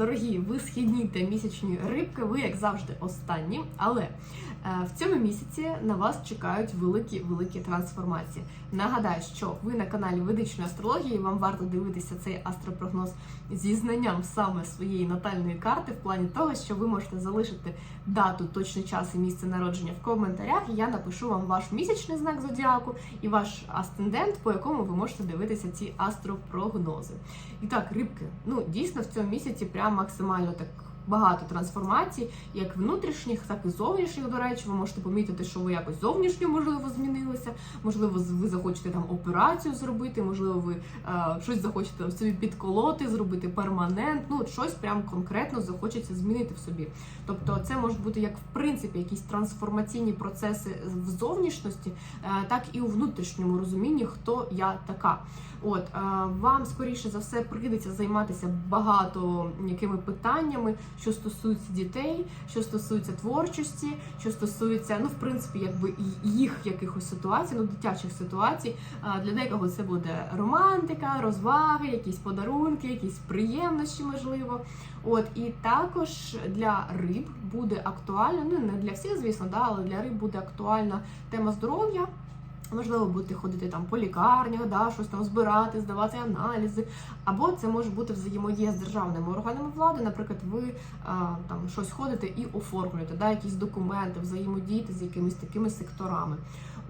дорогі висхідні та місячні рибки, ви як завжди останні. Але е, в цьому місяці на вас чекають великі великі трансформації. Нагадаю, що ви на каналі Ведичної астрології. Вам варто дивитися цей астропрогноз зі знанням саме своєї натальної карти, в плані того, що ви можете залишити дату, точний час і місце народження в коментарях. Я напишу вам ваш місячний знак зодіаку і ваш асцендент, по якому ви можете дивитися ці астропрогнози. І так, рибки, ну дійсно в цьому місяці прям максимально так. Багато трансформацій, як внутрішніх, так і зовнішніх. До речі, ви можете помітити, що ви якось зовнішньо можливо змінилися. Можливо, ви захочете там операцію зробити, можливо, ви е, щось захочете собі підколоти, зробити перманент. Ну, щось прям конкретно захочеться змінити в собі. Тобто, це можуть бути як в принципі якісь трансформаційні процеси в зовнішності, е, так і у внутрішньому розумінні, хто я така. От е, вам скоріше за все прийдеться займатися багато якими питаннями, що стосуються дітей, що стосується творчості, що стосується, ну в принципі, якби їх якихось ситуацій, ну дитячих ситуацій. Для декого це буде романтика, розваги, якісь подарунки, якісь приємності, можливо. От і також для риб буде актуальна, ну не для всіх, звісно, да, але для риб буде актуальна тема здоров'я. Можливо, будете ходити там по лікарнях, да, щось там збирати, здавати аналізи. Або це може бути взаємодія з державними органами влади. Наприклад, ви а, там щось ходите і оформлюєте, да, якісь документи, взаємодієте з якимись такими секторами.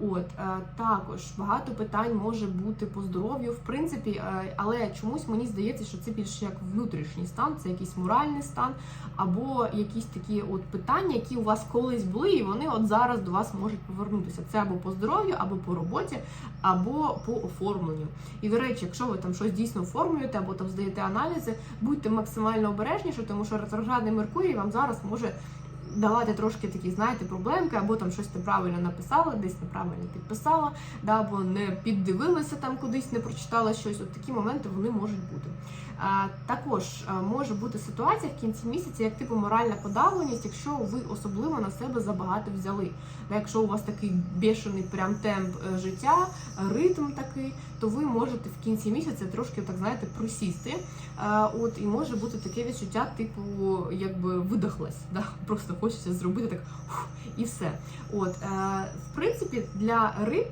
От е, також багато питань може бути по здоров'ю, в принципі, е, але чомусь мені здається, що це більше як внутрішній стан, це якийсь моральний стан, або якісь такі от питання, які у вас колись були, і вони от зараз до вас можуть повернутися. Це або по здоров'ю, або по роботі, або по оформленню. І до речі, якщо ви там щось дійсно оформлюєте, або там здаєте аналізи, будьте максимально обережніші, тому що ретроградний Меркурій вам зараз може давати трошки такі, знаєте, проблемки, або там щось неправильно написала, десь неправильно підписала, да, або не піддивилася там кудись, не прочитала щось. От такі моменти вони можуть бути. Також може бути ситуація в кінці місяця, як типу моральна подавленість, якщо ви особливо на себе забагато взяли. Якщо у вас такий бешений прям темп е, життя, ритм такий, то ви можете в кінці місяця трошки так знаєте просісти. От і може бути таке відчуття, типу, якби видохлась. Да? Просто хочеться зробити так і все. От е, в принципі, для риб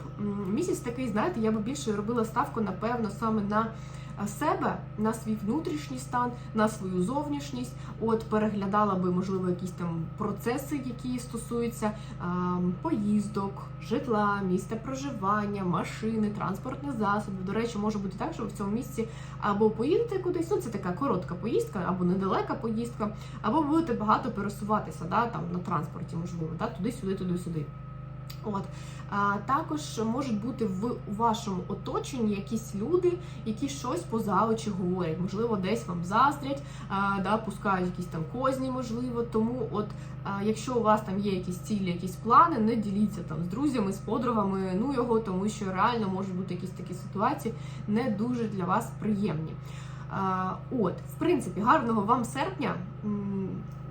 місяць такий, знаєте, я би більше робила ставку, напевно, саме на себе, на свій внутрішній стан, на свою зовнішність. От переглядала би, можливо, якісь там процеси, які стосуються ем, поїздок, житла, місця проживання, машини, транспортних засобів. До речі, може бути так, що в цьому місці або поїдете кудись, ну це така коротка поїздка, або недалека поїздка, або будете багато пересуватися, да, там на транспорті, можливо, да, туди-сюди, туди-сюди. От а, також можуть бути в вашому оточенні якісь люди, які щось поза очі говорять. Можливо, десь вам заздрять, а, да, пускають якісь там козні, можливо. Тому, от а, якщо у вас там є якісь цілі, якісь плани, не діліться там з друзями, з подругами, ну його, тому що реально можуть бути якісь такі ситуації не дуже для вас приємні. А, От, в принципі, гарного вам серпня.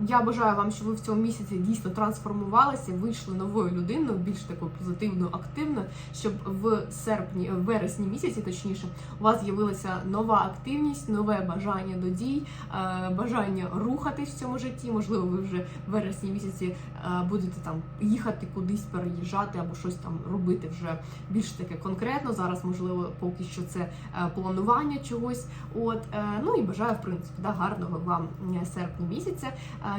Я бажаю вам, щоб ви в цьому місяці дійсно трансформувалися, вийшли новою людиною, більш такою позитивною, активною, щоб в серпні, в вересні місяці, точніше, у вас з'явилася нова активність, нове бажання до дій, е, бажання рухатись в цьому житті. Можливо, ви вже в вересні місяці е, будете там їхати кудись, переїжджати або щось там робити вже більш таке конкретно. Зараз, можливо, поки що це е, планування чогось. От ну і бажаю, в принципі, да, гарного вам е, серпня місяця.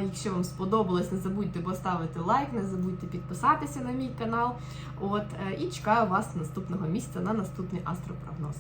Якщо вам сподобалось, не забудьте поставити лайк, не забудьте підписатися на мій канал. От е, і чекаю вас наступного місяця на наступний астропрогноз.